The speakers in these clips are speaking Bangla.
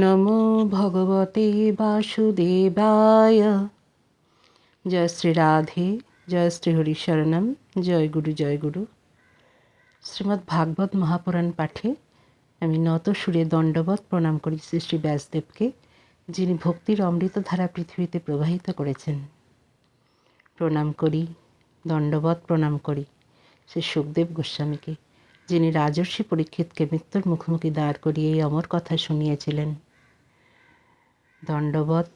নমো ভগবতে বাসুদেবায়। জয় শ্রী রাধে, জয় শ্রী হরিশরণম, জয় গুরু জয় গুরু। শ্রীমদ্ ভাগবত মহাপুরাণ পাঠে আমি নত সুরে দণ্ডবত প্রণাম করি শ্রী শ্রী ব্যাসদেবকে, যিনি ভক্তির অমৃতধারা পৃথিবীতে প্রবাহিত করেছেন। প্রণাম করি দণ্ডবত প্রণাম করি শ্রী সুখদেব গোস্বামীকে। যিনি রাজর্ষি পরীক্ষিতকে মৃত্যুর মুখোমুখি দাঁড় করিয়ে এই অমর কথা শুনিয়েছিলেন। দণ্ডবত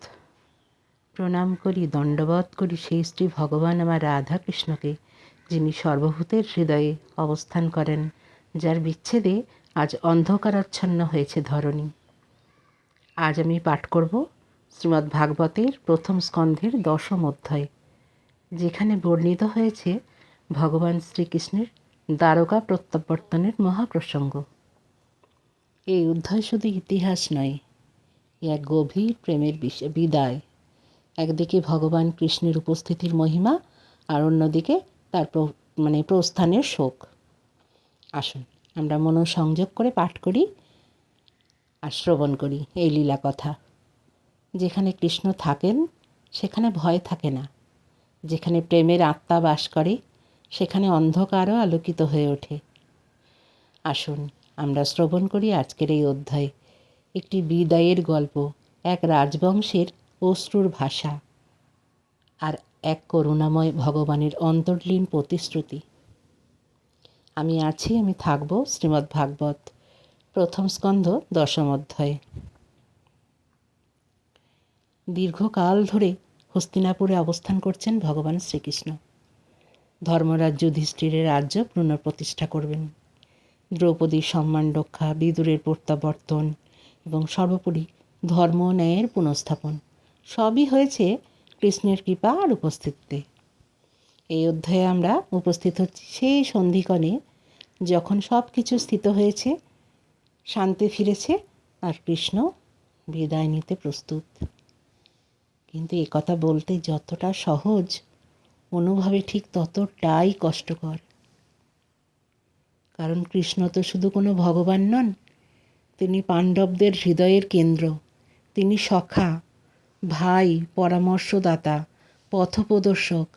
প্রণাম করি দণ্ডবত করি সেই স্ত্রী ভগবান আমার রাধা কৃষ্ণকে যিনি সর্বভূতের হৃদয়ে অবস্থান করেন, যার বিচ্ছেদে আজ অন্ধকারাচ্ছন্ন হয়েছে ধরণী। আজ আমি পাঠ করব শ্রীমদ্ ভাগবতের প্রথম স্কন্ধের দশম অধ্যায়, যেখানে বর্ণিত হয়েছে ভগবান শ্রীকৃষ্ণের দ্বারকা প্রত্যাবর্তনের মহাপ্রসঙ্গ। এই অধ্যায় শুধু ইতিহাস নয়, এ এক গভীর প্রেমের বিদায়। একদিকে ভগবান কৃষ্ণের উপস্থিতির মহিমা, আর অন্যদিকে তার মানে প্রস্থানের শোক। আসুন, আমরা মনোসংযোগ করে পাঠ করি আর শ্রবণ করি এই লীলা কথা। যেখানে কৃষ্ণ থাকেন, সেখানে ভয় থাকে না। যেখানে প্রেমের আত্মা বাস করে সেখানে অন্ধকারও আলোকিত হয়ে ওঠে। আসুন, আমরা শ্রবণ করি আজকের এই অধ্যায়। একটি বিদায়ের গল্প, এক রাজবংশের অশ্রুর ভাষা আর এক করুণাময় ভগবানের অন্তর্লীন প্রতিশ্রুতি। আমি আছি, আমি থাকব, শ্রীমদ্ ভাগবত, প্রথম স্কন্ধ, দশম অধ্যায়। দীর্ঘকাল ধরে হস্তিনাপুরে অবস্থান করছেন ভগবান শ্রীকৃষ্ণ। ধর্মরাজ যুধিষ্ঠিরের রাজ্য পুনঃপ্রতিষ্ঠা করবেন। দ্রৌপদীর সম্মান রক্ষা, বিদুরের প্রত্যাবর্তন এবং সর্বোপরি ধর্ম ন্যায়ের পুনঃস্থাপন সবই হয়েছে কৃষ্ণের কৃপা আর উপস্থিতিতে। এই অধ্যায়ে আমরা উপস্থিত হচ্ছি সেই সন্ধিকণে যখন সব কিছু স্থিত হয়েছে, শান্তি ফিরেছে আর কৃষ্ণ বিদায় নিতে প্রস্তুত। কিন্তু এ কথা বলতে যতটা সহজ অনুভবে ঠিক ততটাই কষ্টকর। কারণ কৃষ্ণ তো শুধু কোনো ভগবান নন, তিনি পাণ্ডবদের হৃদয়ের কেন্দ্র। তিনি সখা, ভাই, পরামর্শদাতা, পথপ্রদর্শক,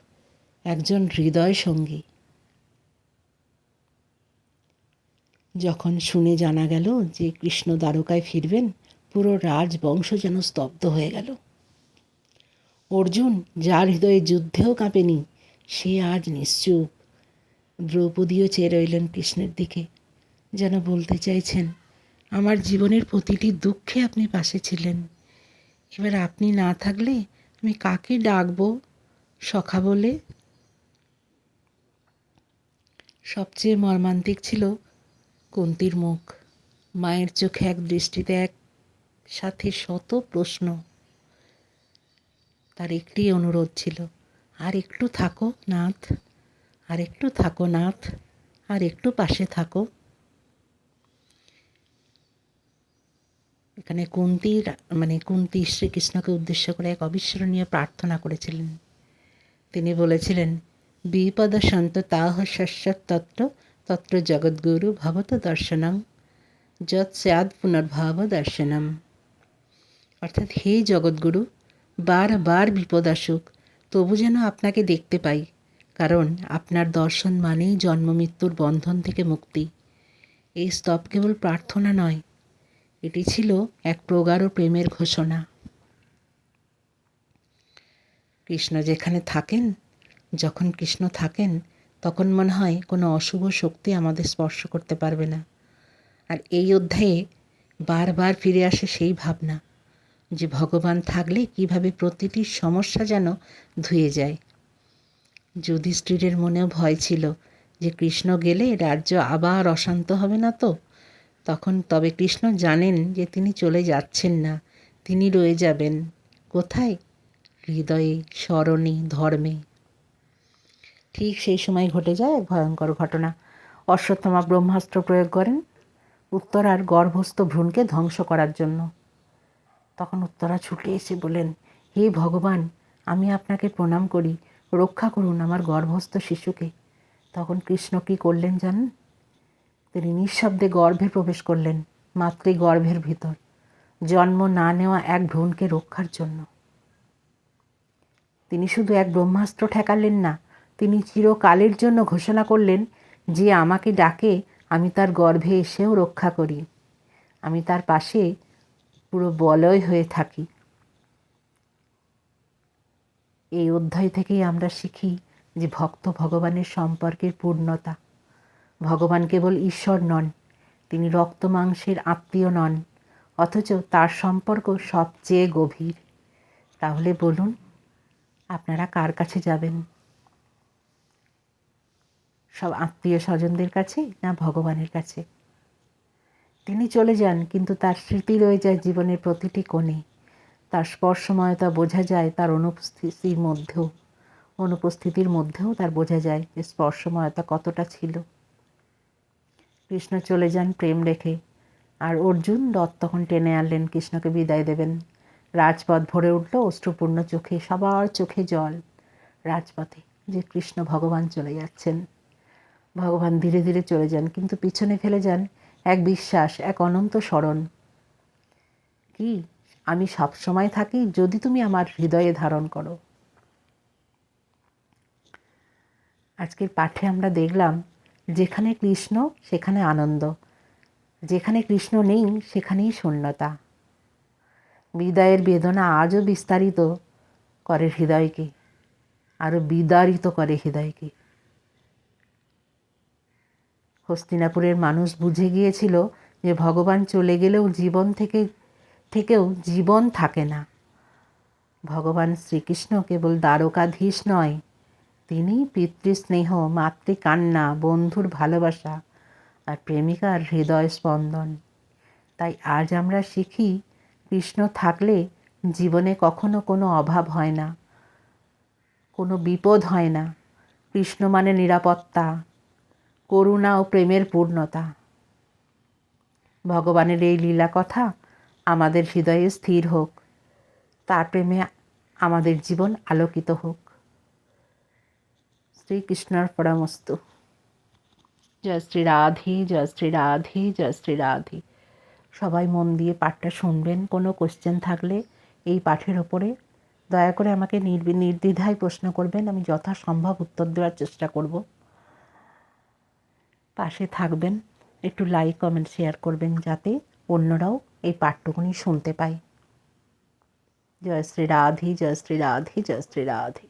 একজন হৃদয় সঙ্গী। যখন শুনে জানা গেল যে কৃষ্ণ দ্বারকায় ফিরবেন, পুরো রাজবংশ যেন স্তব্ধ হয়ে গেল। অর্জুন, যার হৃদয়ে যুদ্ধেও কাঁপেনি, সে আজ নিশ্চুপ। দ্রৌপদীও চেয়ে রইলেন কৃষ্ণের দিকে, যেন বলতে চাইছেন, আমার জীবনের প্রতিটি দুঃখে আপনি পাশে ছিলেন। এবার আপনি না থাকলে আমি কাকে ডাকবো? সখা বলে। সবচেয়ে মর্মান্তিক ছিল কুন্তির মুখ। মায়ের চোখে এক দৃষ্টিতে এক সাথে শত প্রশ্ন। তার একটি অনুরোধ ছিল, আর একটু থাকো, নাথ, আর একটু থাকো, নাথ, আর একটু পাশে থাকো। এখানে কুন্তির মানে কুন্তি শ্রীকৃষ্ণকে উদ্দেশ্য করে এক অবিস্মরণীয় প্রার্থনা করেছিলেন। তিনি বলেছিলেন, বিপদ সন্ত তাহ শস্যত তত্ত্ব তত্র জগৎগুরু ভবত দর্শনম, যৎ স্যাদ পুনর্ভাব দর্শনম। অর্থাৎ হে জগৎগুরু বারবার বিপদ আসুক, তবু যেন আপনাকে দেখতে পাই, কারণ আপনার দর্শন মানেই জন্ম মৃত্যুর বন্ধন থেকে মুক্তি। এই স্তব কেবল প্রার্থনা নয়, এটি ছিল এক প্রগাঢ় প্রেমের ঘোষণা। কৃষ্ণ যেখানে থাকেন, যখন কৃষ্ণ থাকেন, তখন মনে হয় কোনো অশুভ শক্তি আমাদের স্পর্শ করতে পারবে না। আর এই অধ্যায়ে বারবার ফিরে আসে সেই ভাবনা। যে ভগবান থাকলে কীভাবে প্রতিটি সমস্যা যেন ধুয়ে যায়। যুধিষ্ঠিরের মনেও ভয় ছিল যে কৃষ্ণ গেলে রাজ্য আবার অশান্ত হবে না তো? তখন তবে কৃষ্ণ জানেন যে তিনি চলে যাচ্ছেন না, তিনি রয়ে যাবেন। কোথায়? হৃদয়ে, স্মরণে, ধর্মে। ঠিক সেই সময় ঘটে যায় এক ভয়ঙ্কর ঘটনা। অশ্বত্থমা ব্রহ্মাস্ত্র প্রয়োগ করেন, উত্তরার গর্ভস্থ ভ্রূণকে ধ্বংস করার জন্য। তখন উত্তরা ছুটে এসে বলেন হে ভগবান, আমি আপনাকে প্রণাম করি, রক্ষা করুন আমার গর্ভস্থ শিশুকে। তখন কৃষ্ণ কী করলেন জানেন? তিনি নিঃশব্দে গর্ভে প্রবেশ করলেন, মাতৃ গর্ভের ভিতর, জন্ম না নেওয়া এক ভ্রূণকে রক্ষার জন্য। তিনি শুধু এক ব্রহ্মাস্ত্র ঠেকালেন না, তিনি চিরকালের জন্য ঘোষণা করলেন যে আমাকে ডাকে, আমি তার গর্ভে এসেও রক্ষা করি। আমি তার পাশে পুরো বলয় হয়ে থাকি। এই অধ্যায় থেকেই আমরা শিখি যে ভক্ত ভগবানের সম্পর্কের পূর্ণতা। ভগবান কেবল ঈশ্বর নন, তিনি রক্ত মাংসের আত্মীয় নন, অথচ তার সম্পর্ক সবচেয়ে গভীর। তাহলে বলুন, আপনারা কার কাছে যাবেন? সব আত্মীয় স্বজনদের কাছে না ভগবানের কাছে? তিনি চলে যান, কিন্তু তার স্মৃতি রয়ে যায় জীবনের প্রতিটি কোণে। তার স্পর্শময়তা বোঝা যায় তার অনুপস্থিতির মধ্যেও। অনুপস্থিতির মধ্যেও তার বোঝা যায় যে স্পর্শময়তা কতটা ছিল। কৃষ্ণ চলে যান প্রেম রেখে। আর অর্জুন রথ তখন টেনে আনলেন, কৃষ্ণকে বিদায় দেবেন। রাজপথ ভরে উঠল অশ্রুপূর্ণ চোখে, সবার চোখে জল। রাজপথে যে কৃষ্ণ ভগবান চলে যাচ্ছেন। ভগবান ধীরে ধীরে চলে যান, কিন্তু পিছনে ফেলে যান। এক বিশ্বাস, এক অনন্ত স্মরণ। কি? আমি সব সময় থাকি যদি তুমি আমার হৃদয়ে ধারণ করো। আজকের পাঠে আমরা দেখলাম যেখানে কৃষ্ণ, সেখানে আনন্দ। যেখানে কৃষ্ণ নেই, সেখানেই শূন্যতা। বিদায়ের বেদনা আজও বিস্তারিত করে হৃদয়কে, আরও বিদারিত করে হৃদয়কে। হস্তিনাপুরের মানুষ বুঝে গিয়েছিল যে ভগবান চলে গেলেও জীবন থেকে, থেকেও জীবন থাকে না। ভগবান শ্রীকৃষ্ণ কেবল দ্বারকাধীশ নয় তিনি পিতৃস্নেহ, মাতৃকান্না, বন্ধুর ভালোবাসা আর প্রেমিকার হৃদয় স্পন্দন। তাই আজ আমরা শিখি, কৃষ্ণ থাকলে জীবনে কখনো কোনো অভাব হয় না, কোনো বিপদ হয় না। কৃষ্ণ মানে নিরাপত্তা করুণা ও প্রেমের পূর্ণতা। ভগবানের এই লীলা কথা আমাদের হৃদয়ে স্থির হোক, তার প্রেমে আমাদের জীবন আলোকিত হোক। শ্রীকৃষ্ণর পরামস্তু জয় শ্রী রাধে, জয় শ্রী রাধে, জয় শ্রী রাধে। সবাই মন দিয়ে পাঠটা শুনবেন, কোনো কোশ্চেন থাকলে এই পাঠের ওপরে দয়া করে আমাকে নির্দ্বিধায় প্রশ্ন করবেন, আমি যথাসম্ভব উত্তর দেওয়ার চেষ্টা করব। পাশে থাকবেন, একটু লাইক কমেন্ট শেয়ার করবেন যাতে অন্যরাও এই পাঠটুকুনি শুনতে পায়। জয় শ্রী রাধি, জয় শ্রী রাধে, জয় শ্রী রাধে।